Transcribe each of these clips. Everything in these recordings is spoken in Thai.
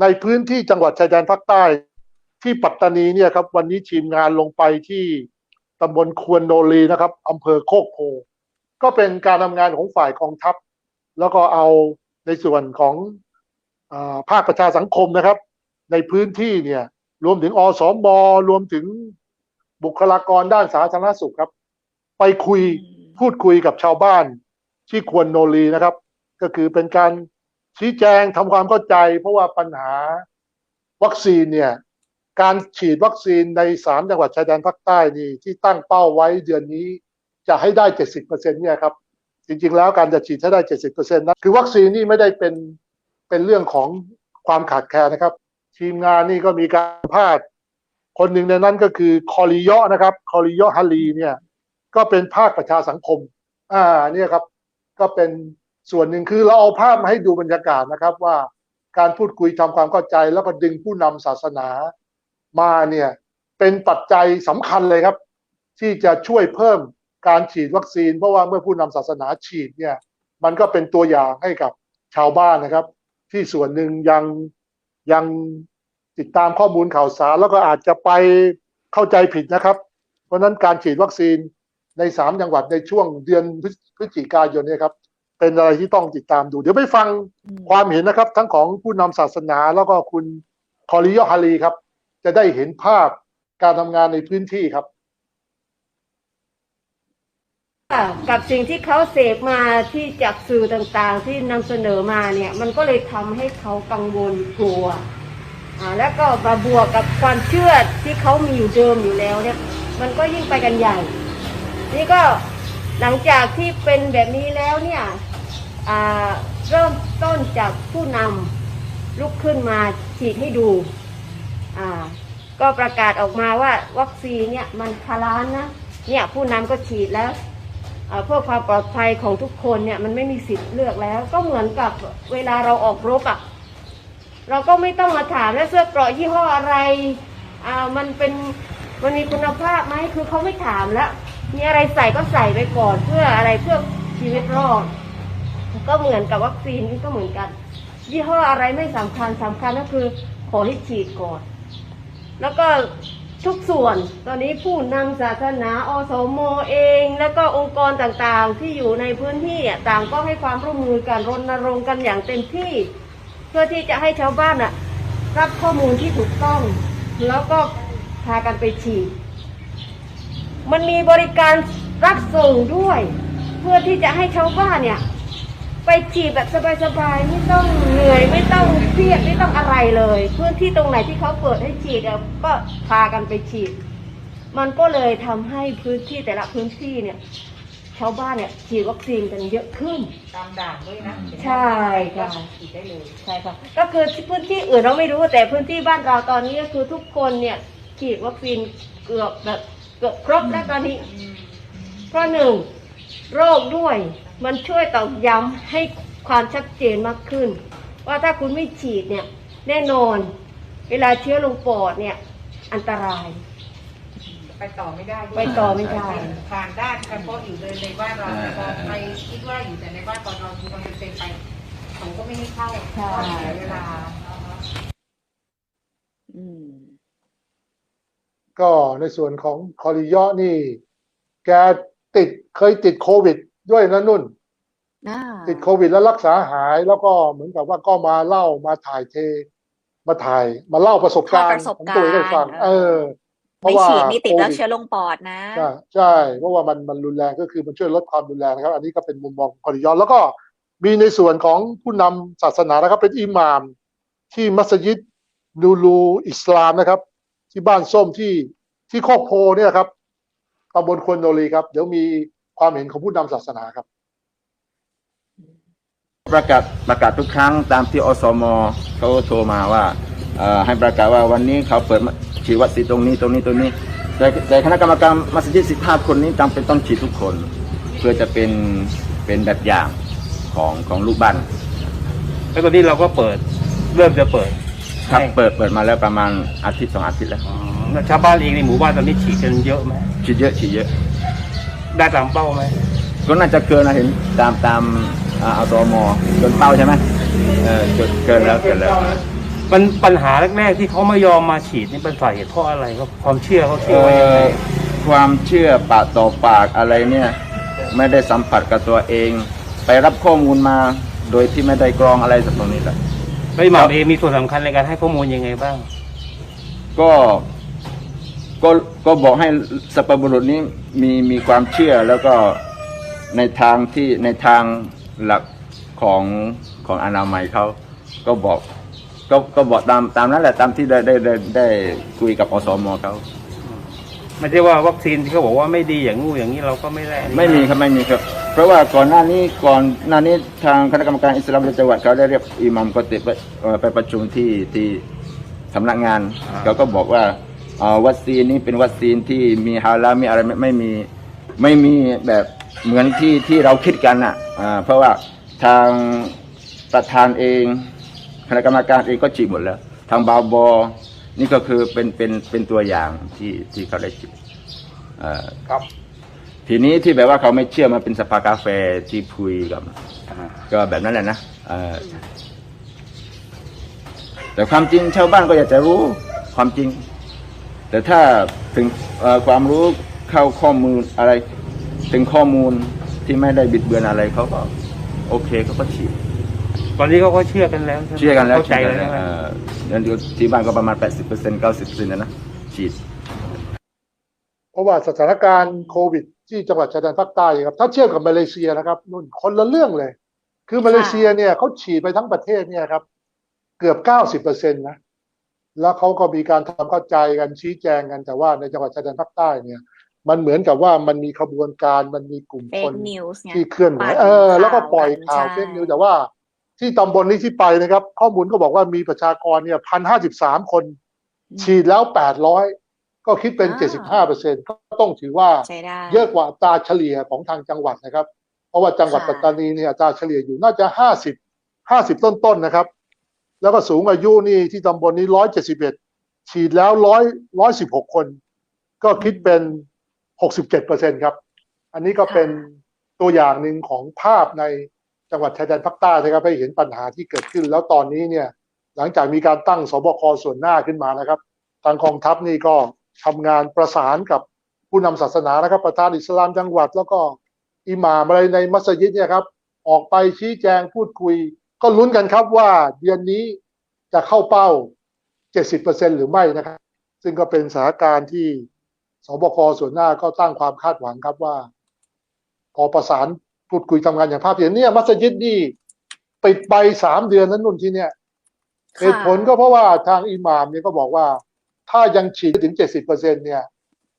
ในพื้นที่จังหวัดชายแดนภาคใต้ ที่ปัตตานีเนี่ยครับ วันนี้ทีมงานลงไปที่ตำบลควนโนรีนะครับอำเภอโคกโพก็เป็นการทำงานของฝ่ายกองทัพ แล้วก็เอาในส่วนของอภาคประชาสังคมนะครับ ในพื้นที่เนี่ย รวมถึงอสมรวมถึงบุคลากรด้านสาธารณสุขครับ ไปคุยพูดคุยกับชาวบ้านที่ควรโนรีนะครับ ก็คือเป็นการ ชี้แจงทำความเข้าใจ เพราะว่าปัญหาวัคซีนเนี่ยการฉีดวัคซีนในสามจังหวัดชายแดนภาคใต้นี่ที่ตั้งเป้าไว้เดือนนี้จะให้ได้เจ็ดสิบเปอร์เซ็นเนี่ยครับจริงๆแล้วการจะฉีดให้ได้เจ็ดสิบเปอร์เซ็นต์นะคือวัคซีนนี่ไม่ได้เป็นเป็นเรื่องของความขาดแคลนนะครับ ทีมงานนี่ก็มีการสัมภาษณ์คนหนึ่งในนั้นก็คือคอริยะนะครับคอริยะฮัลีเนี่ยก็เป็นภาคประชาสังคม อ่าเนี่ยครับ ก็เป็น ส่วนหนึ่งคือเราเอาภาพมาให้ดูบรรยากาศนะครับว่าการพูดคุยทำความเข้าใจแล้วก็ดึงผู้นำศาสนามาเนี่ยเป็นปัจจัยสำคัญเลยครับ ที่จะช่วยเพิ่มการฉีดวัคซีน เพราะว่าเมื่อผู้นำศาสนาฉีดเนี่ยมันก็เป็นตัวอย่างให้กับชาวบ้านนะครับ ที่ส่วนหนึ่งยังยังติดตามข้อมูลข่าวสารแล้วก็อาจจะไปเข้าใจผิดนะครับ เพราะฉะนั้นการฉีดวัคซีนในสามจังหวัดในช่วงเดือนพฤศจิกายนเนยครับ เป็นอะไรที่ต้องติดตามดู เดี๋ยวไปฟังความเห็นนะครับ ทั้งของผู้นำศาสนาแล้วก็คุณคอริยอฮารีครับ จะได้เห็นภาพการทำงานในพื้นที่ครับค่ะกับสิ่งที่เขาเสพมาที่จากสื่อต่างๆ ที่นำเสนอมาเนี่ย มันก็เลยทำให้เขากังวลกลัวอ่าแล้วก็มาบวกกับความเชื่อที่เขามีอยู่เดิมอยู่แล้วเนี่ย มันก็ยิ่งไปกันใหญ่ นี่ก็หลังจากที่เป็นแบบนี้แล้วเนี่ย อ่าเริ่มต้นจากผู้นำลุกขึ้นมาฉีดให้ดูอ่าก็ประกาศออกมาว่าวัคซีนเนี่ยมันพาล้านนะเนี่ยผู้นำก็ฉีดแล้วเอ่อเพื่อความปลอดภัยของทุกคนเนี่ยมันไม่มีสิทธิ์เลือกแล้ว ก็เหมือนกับเวลาเราออกรบอะ่ะเราก็ไม่ต้องมาถามแล้วเสื้อเกราะยี่ห้ออะไรอ่ามันเป็นมันมีคุณภาพไหมคือเขาไม่ถามแล้ว มีอะไรใส่ก็ใส่ไปก่อนเพื่ออะไรเพื่อชีวิตรอด ก็เหมือนกับวัคซีนก็เหมือนกัน ยี่ห้ออะไรไม่สำคัญสำคัญก็คือขอให้ฉีดก่อน แล้วก็ทุกส่วนตอนนี้ผู้นำศาสนาอสมเอง แล้วก็องค์กรต่างๆ ที่อยู่ในพื้นที่อะต่างก็ให้ความร่วมมือกันรณรงค์กันอย่างเต็มที่ เพื่อที่จะให้ชาวบ้านอะรับข้อมูลที่ถูกต้อง แล้วก็พากันไปฉีด มันมีบริการรับส่งด้วย เพื่อที่จะให้ชาวบ้านเนี่ย ไปฉีดแบบสบายๆไม่ต้องเหนื่อยไม่ต้องเครียดไม่ต้องอะไรเลย พื้นที่ตรงไหนที่เขาเปิดให้ฉีดเนี่ยก็พากันไปฉีด มันก็เลยทำให้พื้นที่แต่ละพื้นที่เนี่ยชาวบ้านเนี่ยฉีดวัคซีนกันเยอะขึ้น ตามด่านด้วยนะใช่ค่ะฉีดได้เลยใช่ค่ะก็คือที่พื้นที่อื่นเราไม่รู้แต่พื้นที่บ้านเราตอนนี้ก็คือทุกคนเนี่ยฉีดวัคซีนเกือบแบบเกือบครบแล้วตอนนี้เพราะหนึ่งโรคด้วย มันช่วยตอกย้ำให้ความชัดเจนมากขึ้น ว่าถ้าคุณไม่ฉีดเนี่ยแน่นอน เวลาเชื้อลงปอดเนี่ยอันตราย ไปต่อไม่ได้ด้วยไปต่อไม่ได้ ผ่านด้านเฉพาะอยู่เลยในบ้านเราแต่พอไปคิดว่าอยู่แต่ในบ้านตอนเราดูมันเป็นไปเขาก็ไม่ให้เข้าใช่ก็เสียเวลา อืม ก็ในส่วนของคอริยะนี่ แกติดเคยติดโควิด ด้วยนะนุ่นอ่าติดโควิดแล้วรักษาหายแล้วก็เหมือนกับว่าก็มาเล่ามาถ่ายเท มาถ่าย มาเล่าประสบการณ์ของตัวเองให้ฟัง เออ เพไม่ราะว่าฉีดนี่ติดแล้วโควิเชื้อลงปอดนะใช่ใช่เพราะว่ามันมันรุนแรงก็คือมันช่วยลดความรุนแรงนะครับ อันนี้ก็เป็นมุมมองของคอริยอนแล้วก็มีในส่วนของผู้นำศาสนานะครับ เป็นอิหม่าม ที่มัสยิดนูรูอิสลามนะครับ ที่บ้านส้มที่ที่โคกโพเนี่ยครับตำบลควนโนรีครับ เดี๋ยวมี ความเห็นของผู้นำศาสนาครับ ประกาศประกาศทุกครั้งตามที่อสมเขาโทรมาว่าเอ่อให้ประกาศว่าวันนี้เขาเปิดฉีดวัคซีนตรงนี้ตรงนี้ตรงนี้ แต่แต่คณะกรรมการมัสยิดสิบห้าคนนี้จำเป็นต้องฉีดทุกคน เพื่อจะเป็นเป็นแบบอย่างของของลูกบ้านแล้วตอนนี้เราก็เปิดเริ่มจะเปิดครับให้เปิดเปิดมาแล้วประมาณอาทิตย์สองอาทิตย์แล้วอ๋อแล้วชาวบ้านเองในหมู่บ้านตอนนี้ฉีดกันเยอะไหมฉีดเยอะฉีดเยอะ ได้ตามเป้าไหมก็น่าจะเกินนะเห็นตามตามอ่าอสมเกินเป้าใช่ไหมเออเกินเกินแล้วเกินแล้วมันปัญหาแรกๆที่เขาไม่ยอมมาฉีดนี่เป็นสาเหตุเพราะอะไรครับความเชื่อเขาเอ่เชื่อว่ายังไงอความเชื่อปากต่อปากอะไรเนี่ย ไม่ได้สัมผัสกับตัวเอง ไปรับข้อมูลมาโดยที่ไม่ได้กรองอะไรสักตรงนี้แหละแล้วอิหม่ามเองมีส่วนสำคัญในการให้ข้อมูลยังไงบ้าง ก็ก็ก็บอกให้สัปปะบุรุษนี้มีมีความเชื่อแล้วก็ในทางที่ในทางหลักของของอนามัยเขาก็บอกก็ก็บอกตามตามนั้นแหละตามที่ได้ได้ได้ได้คุยกับอสมเขาไม่ใช่ว่าวัคซีนที่เขาบอกว่าไม่ดีอย่างงู้อย่างนี้เราก็ไม่ได้ไม่มีครับไม่มีครับ เพราะว่าก่อนหน้านี้ก่อนหน้านี้ทางคณะกรรมการอิสลามในจังหวัดเขาได้เรียกอิหมัมกอติบไปเอ่อไปประชุมที่ที่สำนักงานเขาก็บอกว่าเอ่อ วัคซีนนี้เป็นวัคซีนที่มีฮาลาลมีอะไรไม่ไม่มีไม่มีแบบเหมือนที่ที่เราคิดกันอะอ่าเพราะว่าทางประธานเองคณะกรรมการเองก็ฉีดหมดแล้ว ทางบาบอ นี่ก็คือเป็นเป็นเป็นตัวอย่างที่ที่เขาได้ฉีดเอ่อครับ ทีนี้ที่แบบว่าเขาไม่เชื่อมันเป็นสภากาแฟที่คุยกับก็แบบนั้นแหละนะเอ่อแต่ความจริงชาวบ้านก็อยากจะรู้ความจริง แต่ถ้าถึงเอ่อความรู้เข้าข้อมูลอะไร ถึงข้อมูลที่ไม่ได้บิดเบือนอะไรเขาก็โอเคเขาก็ฉีดตอนนี้เขาก็เชื่อกันแล้วใช่ไหมเชื่อกันแล้วเข้าใจเชื่อแล้กัวนแล้วนะเอ่อนั่นอยู่ที่บ้านก็ประมาณ 80% 90%นะนะฉีดเพราะว่าสถานการณ์โควิด ที่จังหวัดชายแดนภาคใต้ครับถ้าเทียบกับมาเลเซียนะครับนุ่นคนละเรื่องเลย คือมาเลเซียเนี่ยเขาฉีดไปทั้งประเทศเนี่ยครับ เกือบเก้าสิบเปอร์เซ็นต์นะ แล้วเขาก็มีการทำเข้าใจกันชี้แจงกันแต่ว่าในจังหวัดชายแดนภาคใต้เนี่ยมันเหมือนกับว่ามันมีขบวนการมันมีกลุ่มเฟคกนนิวส์ไงที่เคลื่อนไหวปั่นเออ แล้วก็ปล่อยข่าข่าวกันเฟกนิวใช่แต่ว่าที่ตำบลนี้ที่ไปนะครับ ข้อมูลก็บอกว่ามีประชากรเนี่ยพันห้าสิบสามคน ฉีดแล้วแปดร้อยก็คิดเป็นเจ็ดสิบห้าเปอร์เซ็นก็ต้องถือว่าใช้ได้เยอะกว่าอัตราเฉลี่ยของทางจังหวัดนะครับ เพราะว่าจังหวัดค่ะปัตตานีเนี่ยอัตราเฉลี่ยอยู่น่าจะห้าสิบห้าสิบต้นๆนะครับ แล้วก็สูงอายุนี่ที่ตำบลนี้ร้อยเจ็ดสิบเอ็ดฉีดแล้วร้อยร้อยสิบหกคน ก็คิดเป็นหกสิบเจ็ดเปอร์เซ็นครับ อันนี้ก็เป็นตัวอย่างหนึ่งของภาพในจังหวัดชายแดนภาคใต้นะครับให้เห็นปัญหาที่เกิดขึ้น แล้วตอนนี้เนี่ย หลังจากมีการตั้งสบคส่วนหน้าขึ้นมานะครับ ทางกองทัพนี่ก็ทำงานประสานกับผู้นำศาสนานะครับประธานอิสลามจังหวัด แล้วก็อิหม่ามอะไรในมัสยิดเนี่ยครับออกไปชี้แจงพูดคุย ก็ลุ้นกันครับว่าเดือนนี้จะเข้าเป้า 70%หรือไม่นะครับ ซึ่งก็เป็นสถานการณ์ที่สบคส่วนหน้าก็ตั้งความคาดหวังครับว่า พอประสานพูดคุยทำงานอย่างภาพเห็นเนี่ยมัสยิดนี่ปิดไปสามเดือนนั้นนุ่นที่เนี่ยค่ะเหตุผลก็เพราะว่าทางอิหม่ามเนี่ยก็บอกว่า ถ้ายังฉีดถึงเจ็ดสิบเปอร์เซ็นเนี่ย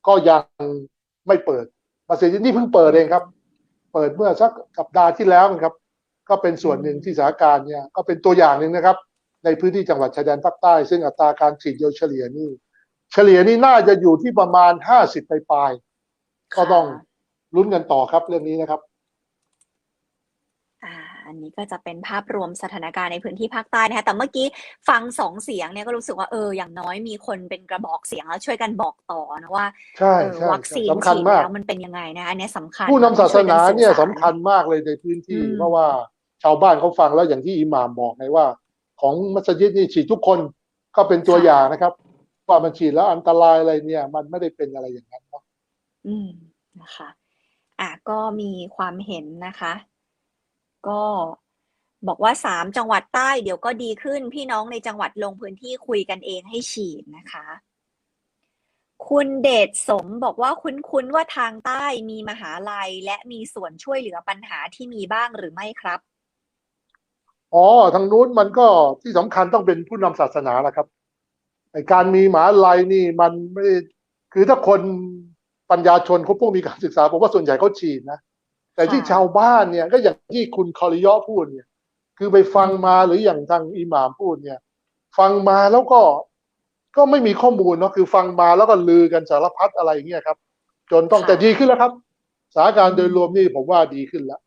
ก็ยังไม่เปิดมัสยิดนี่เพิ่งเปิดเองครับ เปิดเมื่อสักสัปดาห์ที่แล้วนะครับ ก็เป็นส่วนหนึ่งที่สถานการณ์เนี่ยก็เป็นตัวอย่างหนึ่งนะครับ ในพื้นที่จังหวัดชายแดนภาคใต้ ซึ่งอัตราการฉีดโดยเฉลี่ยนี่ เฉลี่ยนี่น่าจะอยู่ที่ประมาณห้าสิบปลายๆก็ต้องลุ้นกันต่อครับเรื่องนี้นะครับอ่าอันนี้ก็จะเป็นภาพรวมสถานการณ์ในพื้นที่ภาคใต้นะคะแต่เมื่อกี้ฟังสองเสียงเนี่ยก็รู้สึกว่าเอออย่างน้อยมีคนเป็นกระบอกเสียงแล้วช่วยกันบอกต่อนะว่าใช่เออใช่วัคซีนสำคัญฉีดมากแล้วมันเป็นยังไงนะอันเนี้ยสำคัญ ผู้นำศาสนาเนี่ยช่วกัสำคัญมากเลยในพื้นที่อืมเพราะว่า ชาวบ้านเขาฟังแล้วอย่างที่อิหม่ามบอกไงว่า ของมัสยิดนี่ฉีดทุกคนก็เป็นตัวอย่างนะครับ ว่ามันฉีดแล้วอันตรายอะไรเนี่ย มันไม่ได้เป็นอะไรอย่างนั้นเนาะอืมนะคะอะก็มีความเห็นนะคะ ก็บอกว่าสามจังหวัดใต้เดี๋ยวก็ดีขึ้น พี่น้องในจังหวัดลงพื้นที่คุยกันเองให้ฉีดนะคะ คุณเดชสมบอกว่าคุ้นๆว่าทางใต้มีมหาลัย และมีส่วนช่วยเหลือปัญหาที่มีบ้างหรือไม่ครับ อ๋อทางนู้นมันก็ที่สำคัญต้องเป็นผู้นำศาสนาแหละครับไอการมีหมหาลัยนี่มันไม่ได้คือถ้าคนปัญญาชนเขาพวกมีการศึกษาผมว่าส่วนใหญ่เขาฉีดนะแต่ที่ค่ะชาวบ้านเนี่ยก็อย่างที่คุณคอริยอพูดเนี่ย คือไปฟังมาหรืออย่างทางอิหม่ามพูดเนี่ย ฟังมาแล้วก็ก็ไม่มีข้อมูลเนาะคือฟังมาแล้วก็ลือกันสารพัดอะไรอย่างเงี้ยครับ จนต้องค่ะแต่ดีขึ้นแล้วครับสถานการณ์โดยรวมนี่ผมว่าดีขึ้นแล้ว